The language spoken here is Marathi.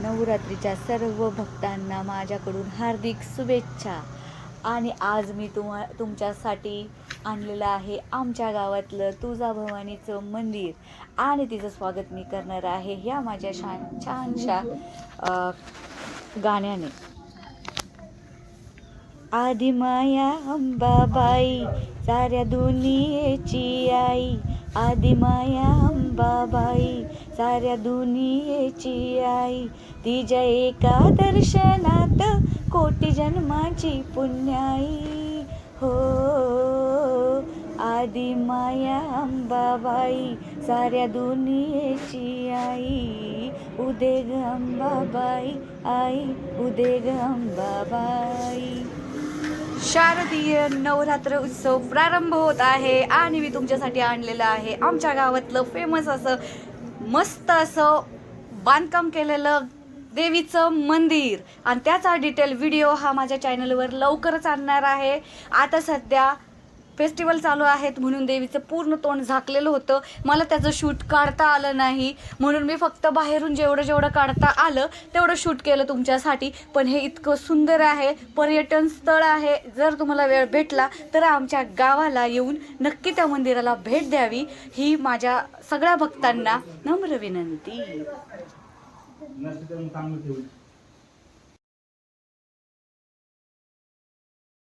नवरात्रीच्या सर्व भक्तांना माझ्याकडून हार्दिक शुभेच्छा. आणि आज मी तुम्हा तुमच्यासाठी आणलेलं आहे आमच्या गावातलं तुळजाभवानीचं मंदिर. आणि तिचं स्वागत मी करणार आहे ह्या माझ्या छान छानशा गाण्याने. आदिमाया अंबाबाई साऱ्या दुनियेची आई. आदिमाया अंबाबाई साऱ्या दुनियेची आई. तिच्या एका दर्शनात कोटी जन्माची पुण्याई. हो आदिमाया अंबाबाई साऱ्या दुनियेची आई. उदे ग अंबाबाई आई उदे ग अंबाबाई. शारदीय नवरात्र उत्सव प्रारंभ होत आहे आणि मी तुमच्यासाठी आणलेलं आहे आमच्या गावातलं फेमस असं मस्त असं बांधकाम केलेलं देवीचं मंदिर. आणि त्याचा डिटेल व्हिडिओ हा माझ्या चॅनलवर लवकरच आणणार आहे. आता सध्या फेस्टिवल चालू आहेत म्हणून देवीचं पूर्ण तोंड झाकलेलं होतं. मला त्याचं शूट काढता आलं नाही. म्हणून मी फक्त बाहेरून जेवढं जेवढं काढता आलं तेवढं शूट केलं तुमच्यासाठी. पण हे इतकं सुंदर आहे. पर्यटन स्थळ आहे. जर तुम्हाला वेळ भेटला तर आमच्या गावाला येऊन नक्की त्या मंदिराला भेट द्यावी. ही माझ्या सगळ्या भक्तांना नम्र विनंती.